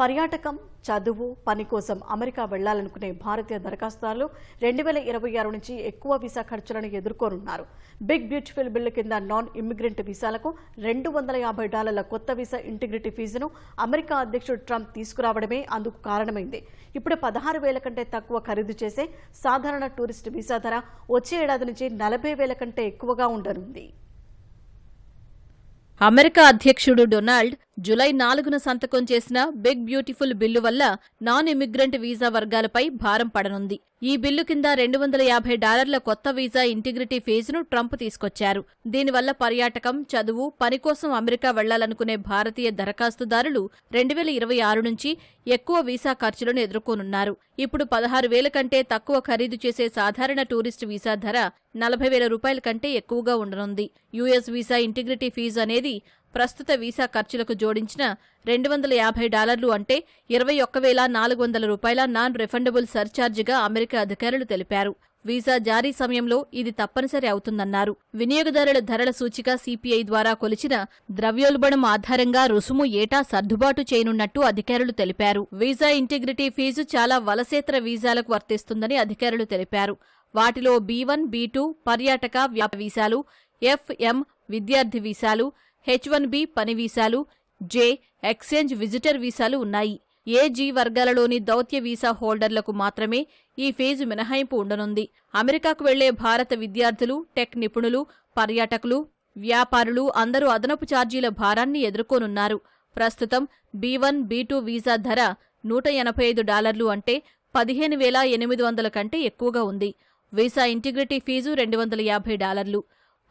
పర్యాటకం చదువు పని కోసం అమెరికా వెళ్ళాలనుకునే భారతీయ దరఖాస్తుదారులు రెండు వేల ఇరవై ఆరు నుంచి ఎక్కువ వీసా ఖర్చులను ఎదుర్కోనున్నారు. బిగ్ బ్యూటిఫుల్ బిల్లు కింద నాన్ ఇమ్మిగ్రెంట్ వీసాలకు రెండు వందల యాభై డాలర్ల కొత్త వీసా ఇంటిగ్రిటీ ఫీజును అమెరికా అధ్యక్షుడు ట్రంప్ తీసుకురావడమే అందుకు కారణమైంది. ఇప్పుడు పదహారు వేల కంటే తక్కువ ఖరీదు చేసే సాధారణ టూరిస్ట్ వీసా ధర వచ్చే ఏడాది నుంచి నలభై వేల కంటే ఎక్కువగా ఉండనుంది. అమెరికా అధ్యక్షుడు డొనాల్డ్ జులై నాలుగున సంతకం చేసిన బిగ్ బ్యూటిఫుల్ బిల్లు వల్ల నాన్ ఇమిగ్రెంట్ వీసా వర్గాలపై భారం పడనుంది. ఈ బిల్లు కింద రెండు వందల యాభై డాలర్ల కొత్త వీసా ఇంటిగ్రిటీ ఫీజును ట్రంప్ తీసుకొచ్చారు. దీనివల్ల పర్యాటకం చదువు పని కోసం అమెరికా వెళ్ళాలనుకునే భారతీయ దరఖాస్తుదారులు రెండు వేల ఇరవై ఆరు నుంచి ఎక్కువ వీసా ఖర్చులను ఎదుర్కోనున్నారు. ఇప్పుడు పదహారు వేల కంటే తక్కువ ఖరీదు చేసే సాధారణ టూరిస్ట్ వీసా ధర నలభై వేల రూపాయల కంటే ఎక్కువగా ఉండనుంది. యుఎస్ వీసా ఇంటిగ్రిటీ ఫీజు అనేది ప్రస్తుత వీసా ఖర్చులకు జోడించిన రెండు వందల యాభై డాలర్లు అంటే ఇరవై ఒక్క వేల నాలుగు వందల రూపాయల నాన్ రిఫండబుల్ సర్చార్జిగా అమెరికా అధికారులు తెలిపారు. వీసా జారీ సమయంలో ఇది తప్పనిసరి అవుతుందన్నారు. వినియోగదారుల ధరల సూచిక సిపిఐ ద్వారా కొలిచిన ద్రవ్యోల్బణం ఆధారంగా రుసుము ఏటా సర్దుబాటు చేయనున్నట్టు అధికారులు తెలిపారు. వీసా ఇంటిగ్రిటీ ఫీజు చాలా వలసేతర వీసాలకు వర్తిస్తుందని అధికారులు తెలిపారు. వాటిలో బీ వన్ బీ టూ పర్యాటక వ్యాప వీసాలు ఎఫ్ఎం విద్యార్థి వీసాలు హెచ్ వన్ బి పని వీసాలు జే ఎక్స్చేంజ్ విజిటర్ వీసాలు ఉన్నాయి. ఏ జీ వర్గాలలోని దౌత్య వీసా హోల్డర్లకు మాత్రమే ఈ ఫీజు మినహాయింపు ఉండనుంది. అమెరికాకు వెళ్ళే భారత విద్యార్థులు టెక్ నిపుణులు పర్యాటకులు వ్యాపారులు అందరూ అదనపు ఛార్జీల భారాన్ని ఎదుర్కోనున్నారు. ప్రస్తుతం B one B two visa ధర నూట ఎనభై ఐదు డాలర్లు అంటే పదిహేను వేల ఎనిమిది వందల కంటే ఎక్కువగా ఉంది. వీసా ఇంటిగ్రిటీ ఫీజు రెండు వందల యాభై డాలర్లు.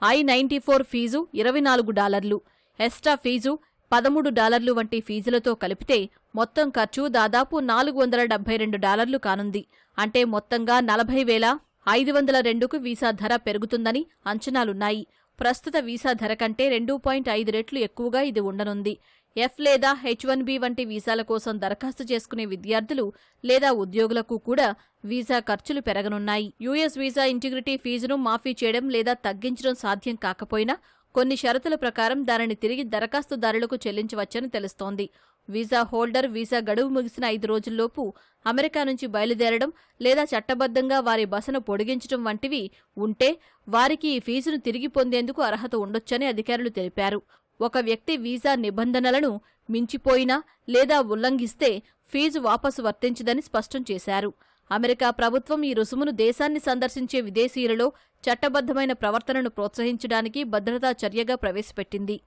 ఐ నైంటీ ఫోర్ ఫీజు ఇరవై నాలుగు డాలర్లు. ఎస్టా ఫీజు పదమూడు డాలర్లు వంటి ఫీజులతో కలిపితే మొత్తం ఖర్చు దాదాపు నాలుగు వందల డెబ్బై రెండు డాలర్లు కానుంది. అంటే మొత్తంగా నలభై వేల ఐదు వందల రెండుకు వీసా ధర పెరుగుతుందని అంచనాలున్నాయి. ప్రస్తుత వీసా ధర కంటే రెండు పాయింట్ ఐదు రెట్లు ఎక్కువగా ఇది ఉండనుంది. ఎఫ్ లేదా హెచ్ వన్ బి వంటి వీసాల కోసం దరఖాస్తు చేసుకునే విద్యార్థులు లేదా ఉద్యోగులకు కూడా వీసా ఖర్చులు పెరగనున్నాయి. యుఎస్ వీసా ఇంటిగ్రిటీ ఫీజును మాఫీ చేయడం లేదా తగ్గించడం సాధ్యం కాకపోయినా కొన్ని షరతుల ప్రకారం దానిని తిరిగి దరఖాస్తుదారులకు చెల్లించవచ్చని తెలుస్తోంది. వీసా హోల్డర్ వీసా గడువు ముగిసిన ఐదు రోజుల్లోపు అమెరికా నుంచి బయలుదేరడం లేదా చట్టబద్ధంగా వారి బసను పొడిగించడం వంటివి ఉంటే వారికి ఈ ఫీజును తిరిగి పొందేందుకు అర్హత ఉండొచ్చని అధికారులు తెలిపారు. ఒక వ్యక్తి వీసా నిబంధనలను మించిపోయినా లేదా ఉల్లంఘిస్తే ఫీజు వాపసు వర్తించదని స్పష్టం చేశారు. అమెరికా ప్రభుత్వం ఈ రుసుమును దేశాన్ని సందర్శించే విదేశీయులలో చట్టబద్ధమైన ప్రవర్తనను ప్రోత్సహించడానికి భద్రతా చర్యగా ప్రవేశపెట్టింది.